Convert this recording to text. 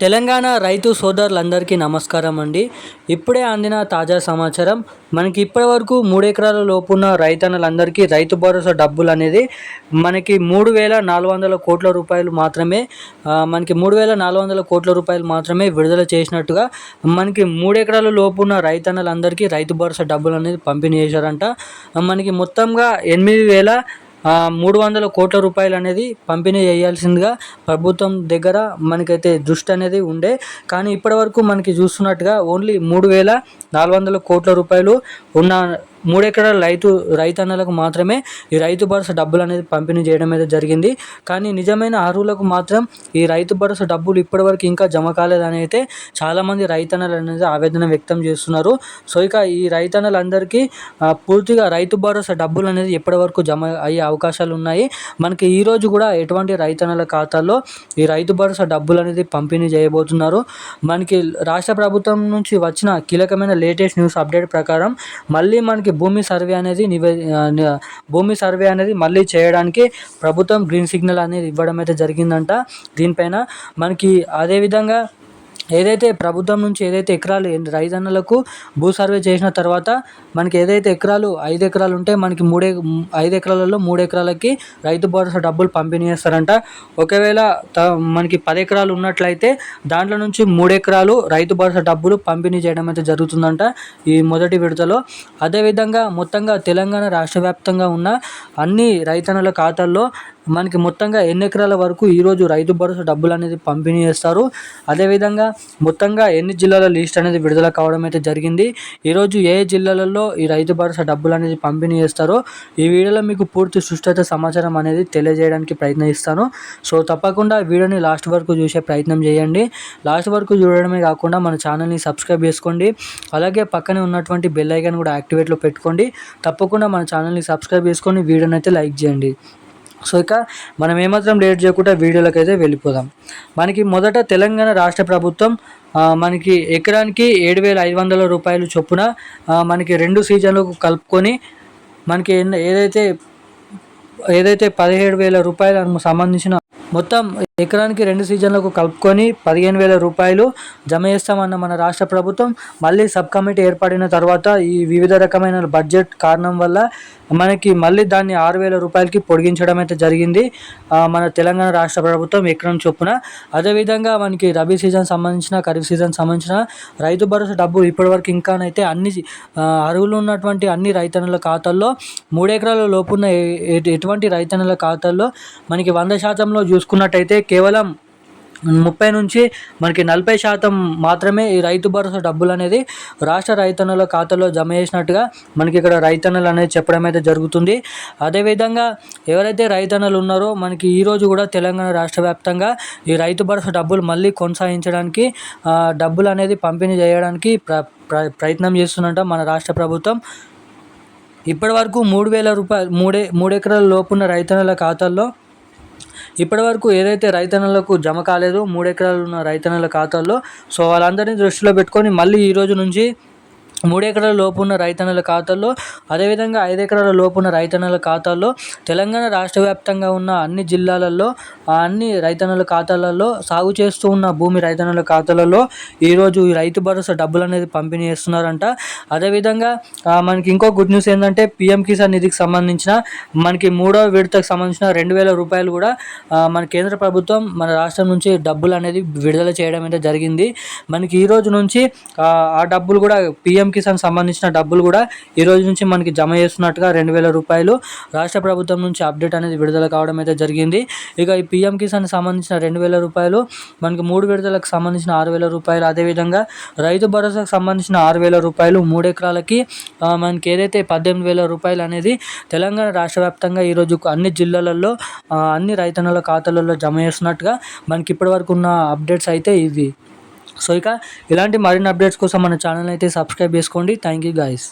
తెలంగాణ రైతు సోదరులందరికీ నమస్కారం అండి. ఇప్పుడే అందిన తాజా సమాచారం మనకి ఇప్పటి వరకు మూడు ఎకరాల లోపున్న రైతన్నలందరికీ రైతు భరోసా డబ్బులు అనేది మనకి మూడు వేల నాలుగు వందల కోట్ల రూపాయలు మాత్రమే మనకి మూడు వేల నాలుగు వందల కోట్ల రూపాయలు మాత్రమే విడుదల చేసినట్టుగా మనకి మూడు ఎకరాల లోపున్న రైతన్నలందరికీ రైతు భరోసా డబ్బులు అనేది పంపిణీ చేశారంట. మనకి మొత్తంగా ఎనిమిది వేల మూడు వందల కోట్ల రూపాయలు అనేది పంపిణీ చేయాల్సిందిగా ప్రభుత్వం దగ్గర మనకైతే దృష్టి అనేది ఉండే. కానీ ఇప్పటివరకు మనకి చూస్తున్నట్టుగా ఓన్లీ మూడు వేల నాలుగు వందల కోట్ల రూపాయలు ఉన్న మూడెకరాల రైతు రైతన్నలకు మాత్రమే ఈ రైతు భరోసా డబ్బులు అనేది పంపిణీ చేయడం అయితే జరిగింది. కానీ నిజమైన అర్హులకు మాత్రం ఈ రైతు భరోసా డబ్బులు ఇప్పటివరకు ఇంకా జమ కాలేదని అయితే చాలామంది రైతన్నలు అనేది ఆవేదన వ్యక్తం చేస్తున్నారు. సో ఇక ఈ రైతన్నలందరికీ పూర్తిగా రైతు భరోసా డబ్బులు అనేది ఎప్పటివరకు జమ అయ్యే అవకాశాలు ఉన్నాయి. మనకి ఈ రోజు కూడా ఎటువంటి రైతన్నల ఖాతాల్లో ఈ రైతు భరోసా డబ్బులు అనేది పంపిణీ చేయబోతున్నారు. మనకి రాష్ట్ర ప్రభుత్వం నుంచి వచ్చిన కీలకమైన లేటెస్ట్ న్యూస్ అప్డేట్ ప్రకారం మళ్ళీ మనకి భూమి సర్వే అనేది నివే భూమి సర్వే అనేది మళ్ళీ చేయడానికి ప్రభుత్వం గ్రీన్ సిగ్నల్ అనేది ఇవ్వడం అయితే జరిగిందంట. దీనిపైన మనకి అదేవిధంగా ఏదైతే ప్రభుత్వం నుంచి ఏదైతే ఎకరాలు రైతన్నలకు భూ సర్వే చేసిన తర్వాత మనకి ఏదైతే ఎకరాలు ఐదు ఎకరాలు ఉంటే మనకి మూడే ఐదు ఎకరాలలో మూడు ఎకరాలకి రైతు భరోసా డబ్బులు పంపిణీ చేస్తారంట ఒకవేళ త మనకి పది ఎకరాలు ఉన్నట్లయితే దాంట్లో నుంచి మూడు ఎకరాలు రైతు భరోసా డబ్బులు పంపిణీ చేయడం అయితే జరుగుతుందంట ఈ మొదటి విడతలో. అదేవిధంగా మొత్తంగా తెలంగాణ రాష్ట్ర వ్యాప్తంగా ఉన్న అన్ని రైతన్నల ఖాతాల్లో మనకి మొత్తంగా ఎన్ని ఎకరాల వరకు ఈరోజు రైతు భరోసా డబ్బులు అనేది పంపిణీ చేస్తారు? అదేవిధంగా మొత్తంగా ఎన్ని జిల్లాల లిస్ట్ అనేది విడుదల కావడం అయితే జరిగింది? ఈరోజు ఏ జిల్లాలలో ఈ రైతు భరోసా డబ్బులు అనేది పంపిణీ చేస్తారో ఈ వీడియోలో మీకు పూర్తి సుష్ట సమాచారం అనేది తెలియజేయడానికి ప్రయత్నిస్తాను. సో తప్పకుండా వీడియోని లాస్ట్ వరకు చూసే ప్రయత్నం చేయండి. లాస్ట్ వరకు చూడడమే కాకుండా మన ఛానల్ని సబ్స్క్రైబ్ చేసుకోండి. అలాగే పక్కనే ఉన్నటువంటి బెల్ ఐకాన్ కూడా యాక్టివేట్లో పెట్టుకోండి. తప్పకుండా మన ఛానల్ని సబ్స్క్రైబ్ చేసుకొని వీడియోని అయితే లైక్ చేయండి. సో ఇక మనం ఏమాత్రం లేట్ చేయకుండా వీడియోలోకి అయితే వెళ్ళిపోదాం. మనకి మొదట తెలంగాణ రాష్ట్ర ప్రభుత్వం మనకి ఎకరానికి ఏడు వేల ఐదు వందల రూపాయలు చొప్పున మనకి రెండు సీజన్లకు కలుపుకొని మనకి ఏదైతే ఏదైతే పదిహేడు వేల రూపాయలకు సంబంధించిన మొత్తం ఎకరానికి రెండు సీజన్లకు కలుపుకొని పదిహేను వేల రూపాయలు జమ చేస్తామన్న మన రాష్ట్ర ప్రభుత్వం మళ్ళీ సబ్ కమిటీ ఏర్పడిన తర్వాత ఈ వివిధ రకమైన బడ్జెట్ కారణం వల్ల మనకి మళ్ళీ దాన్ని ఆరు వేల రూపాయలకి పొడిగించడం అయితే జరిగింది. మన తెలంగాణ రాష్ట్ర ప్రభుత్వం ఎకరం చొప్పున. అదేవిధంగా మనకి రబీ సీజన్ సంబంధించిన ఖరీఫ్ సీజన్ సంబంధించిన రైతు భరోసా డబ్బు ఇప్పటివరకు ఇంకానైతే అన్ని అరువులు ఉన్నటువంటి అన్ని రైతన్నుల ఖాతాల్లో మూడు ఎకరాల లోపున్న ఎటువంటి రైతన్నుల ఖాతాల్లో మనకి వంద శాతంలో చూసుకున్నట్టయితే కేవలం ముప్పై నుంచి మనకి నలభై శాతం మాత్రమే ఈ రైతు భరోసా డబ్బులు అనేది రాష్ట్ర రైతన్నుల ఖాతాలో జమ చేసినట్టుగా మనకి ఇక్కడ రైతన్నులు అనేది చెప్పడం అయితే జరుగుతుంది. అదేవిధంగా ఎవరైతే రైతన్నులు ఉన్నారో మనకి ఈరోజు కూడా తెలంగాణ రాష్ట్ర వ్యాప్తంగా ఈ రైతు భరోసా డబ్బులు మళ్ళీ కొనసాగించడానికి డబ్బులు అనేది పంపిణీ చేయడానికి ప్ర ప్ర- ప్రయత్నం చేస్తున్నట్ట మన రాష్ట్ర ప్రభుత్వం. ఇప్పటి వరకు మూడు వేల రూపాయలు మూడే మూడు ఎకరాల లోపున్న రైతన్నుల ఖాతాల్లో ఇప్పటివరకు ఏదైతే రైతన్నలకు జమ కాలేదో మూడు ఎకరాలు ఉన్న రైతన్నల ఖాతాల్లో సో వాళ్ళందరినీ దృష్టిలో పెట్టుకొని మళ్ళీ ఈ రోజు నుంచి మూడు ఎకరాల లోపు ఉన్న రైతన్నల ఖాతాల్లో అదేవిధంగా ఐదు ఎకరాల లోపు ఉన్న రైతన్నల ఖాతాల్లో తెలంగాణ రాష్ట్ర వ్యాప్తంగా ఉన్న అన్ని జిల్లాలలో అన్ని రైతన్నల ఖాతాలలో సాగు చేస్తూ ఉన్న భూమి రైతన్నల ఖాతాలలో ఈరోజు ఈ రైతు భరోసా డబ్బులు అనేది పంపిణీ చేస్తున్నారంట. అదేవిధంగా మనకి ఇంకో గుడ్ న్యూస్ ఏంటంటే పిఎం కిసాన్ నిధికి సంబంధించిన మనకి మూడో విడతకు సంబంధించిన రెండు వేల రూపాయలు కూడా మన కేంద్ర ప్రభుత్వం మన రాష్ట్రం నుంచి డబ్బులు అనేది విడుదల చేయడం అయితే జరిగింది. మనకి ఈ రోజు నుంచి ఆ డబ్బులు కూడా పిఎం కిసాన్ సంబంధించిన డబ్బులు కూడా ఈ రోజు నుంచి మనకి జమ చేస్తున్నట్టుగా రెండు వేల రూపాయలు రాష్ట్ర ప్రభుత్వం నుంచి అప్డేట్ అనేది విడుదల కావడం అయితే జరిగింది. ఇక ఈ పిఎం కిసాన్ సంబంధించిన రెండు వేల రూపాయలు మనకి మూడు విడుదలకు సంబంధించిన ఆరు వేల రూపాయలు అదేవిధంగా రైతు భరోసాకు సంబంధించిన ఆరు వేల రూపాయలు మూడు ఎకరాలకి మనకి ఏదైతే పద్దెనిమిది వేల రూపాయలు అనేది తెలంగాణ రాష్ట్ర వ్యాప్తంగా ఈరోజు అన్ని జిల్లాలలో అన్ని రైతన్నుల ఖాతాలలో జమ చేస్తున్నట్టుగా మనకి ఇప్పటివరకు ఉన్న అప్డేట్స్ అయితే ఇవి. సో ఇక ఇలాంటి మరిన్ని అప్డేట్స్ కోసం మన ఛానల్ అయితే సబ్స్క్రైబ్ చేసుకోండి. Thank you guys